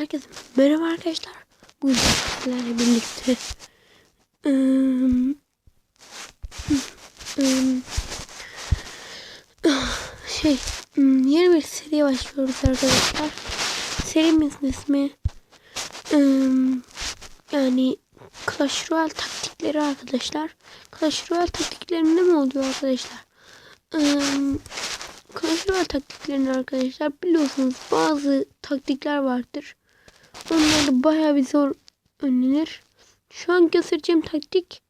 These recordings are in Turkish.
Herkese merhaba arkadaşlar. Bugün sizlerle birlikte ım, ım, şey ım, yeni bir seriye başlıyoruz arkadaşlar. Serimizin ismi ım, yani Clash Royale taktikleri arkadaşlar. Clash Royale taktiklerinde mi oluyor arkadaşlar? Im, Clash Royale taktiklerini arkadaşlar biliyorsunuz bazı taktikler vardır. Onlar da bayağı bir zor önlenir. Şu an göstereceğim taktik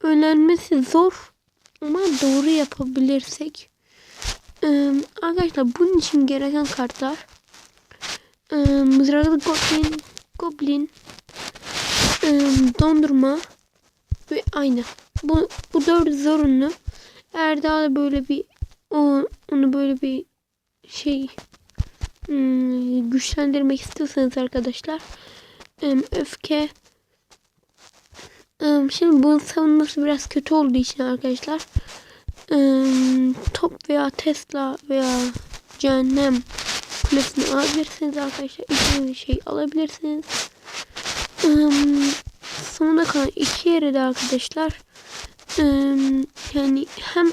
öğrenmesi zor ama doğru yapabilirsek. Ee, arkadaşlar bunun için gereken kartlar ee, mızraklı goblin, goblin ee, dondurma ve ayna. Bu, bu dört zorunlu. Eğer daha da böyle bir o, onu böyle bir şey hmm, güçlendirmek istiyorsanız arkadaşlar öfke şimdi bunun savunması biraz kötü olduğu için arkadaşlar top veya Tesla veya cehennem kulesini alabilirsiniz arkadaşlar istediğiniz şey alabilirsiniz sonuna kalan iki yere de arkadaşlar yani hem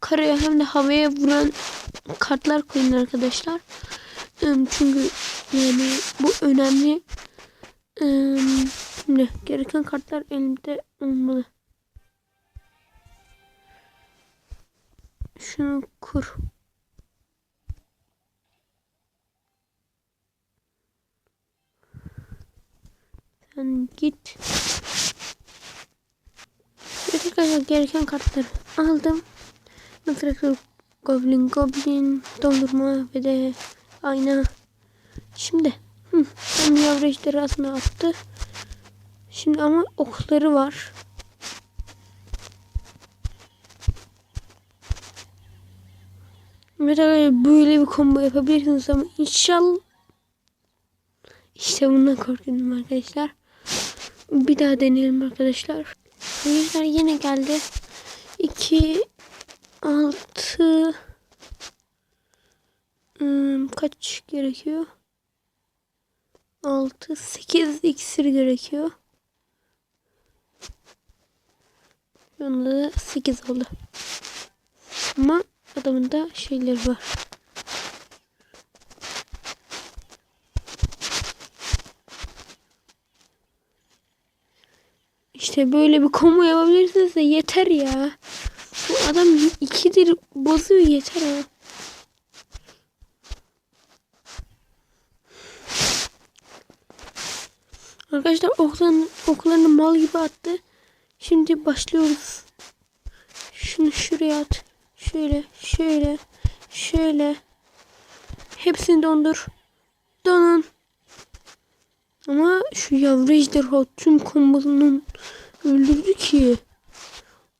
karaya hem de havaya vuran kartlar koyun arkadaşlar. Çünkü yani bu önemli. Em, Şimdi gereken kartlar elimde olmalı. Şunu kur. Sen git. Arkadaşlar gereken kartları aldım. Mızraklı Goblin Goblin dondurma ve de ayna. Şimdi hı, hem yavru ejderhasını attı. Şimdi ama okları var. Arkadaşlar böyle bir combo yapabilirsiniz ama inşallah işte bundan korkuyordum arkadaşlar. Bir daha deneyelim arkadaşlar. Arkadaşlar yine geldi. 2 6 hmm, kaç gerekiyor? 6 8 iksir gerekiyor. Şu anda da 8 oldu. Ama adamın da şeyleri var. İşte böyle bir komu yapabilirsiniz de yeter ya. Bu adam ikidir bozuyor yeter ha. Arkadaşlar oklarını, oklarını mal gibi attı. Şimdi başlıyoruz. Şunu şuraya at. Şöyle, şöyle, şöyle. Hepsini dondur. Donun. Ama şu yavru ejderha tüm kombosunu öldürdü ki.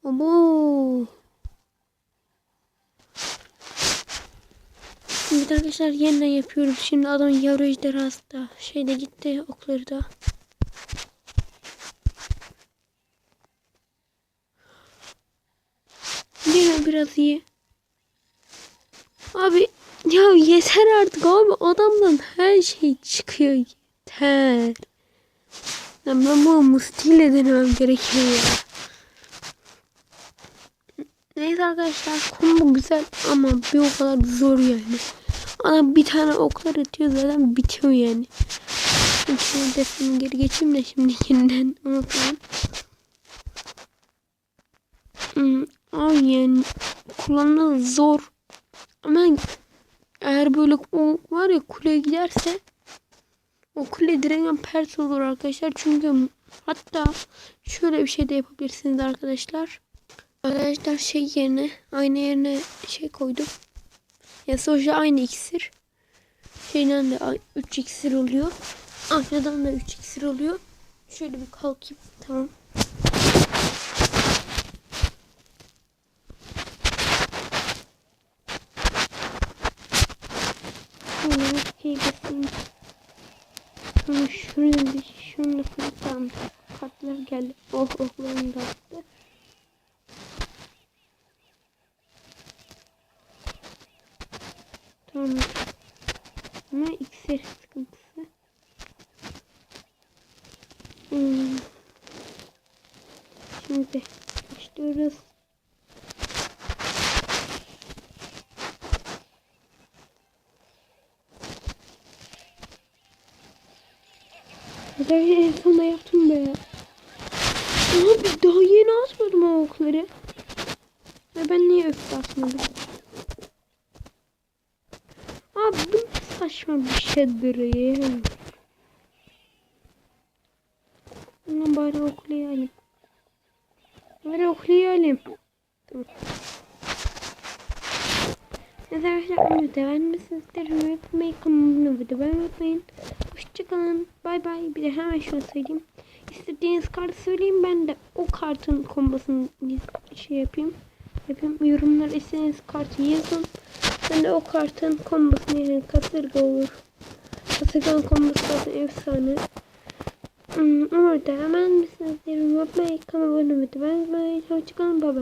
Abo. Şimdi arkadaşlar yeniden yapıyorum. Şimdi adamın yavru ejderhası da şeyde gitti okları da. Biraz iyi. Abi ya yeter artık abi adamdan her şey çıkıyor yeter. Ya ben bunu mustiyle denemem gerekiyor ya. Neyse arkadaşlar combo güzel ama bir o kadar zor yani. Adam bir tane oklar atıyor zaten bitiyor yani. Şimdi defterimi geri geçeyim de şimdi yeniden unutalım. Hmm, Ay yani kullanımı zor. Ama eğer böyle o var ya kuleye giderse o kule direkt pert olur arkadaşlar. Çünkü hatta şöyle bir şey de yapabilirsiniz arkadaşlar. Arkadaşlar şey yerine aynı yerine şey koydum. Ya sonuçta aynı iksir. Şeyden de 3 iksir oluyor. Aynadan da 3 iksir oluyor. Şöyle bir kalkayım. Tamam. Şuradan bir şunu tam patlar geldi. Oh, oh oklarını da attı. Tamam. Ama iksir sıkıntısı. Hmm. Şimdi başlıyoruz. Arkadaşlar en sonunda yaptım be. Abi daha yeni atmadım o okları. Ve ben niye öfke atmadım? Abi bu saçma bir şeydir ya. Ama bari oklayalım. Bari oklayalım. Tamam. Arkadaşlar onu devam misiniz? Unutmayın kanalıma abone unutmayın. Hoşçakalın. Bay bay. Bir de hemen şunu söyleyeyim. İstediğiniz kartı söyleyin ben de o kartın kombosunu şey yapayım. Yapayım. Yorumlara istediğiniz kartı yazın. Ben de o kartın kombosunu yani kasırga olur. Kasırgan kombosu zaten efsane. Hmm, orada hemen misiniz? Unutmayın kanalıma abone unutmayın. Hoşçakalın. Bay bay.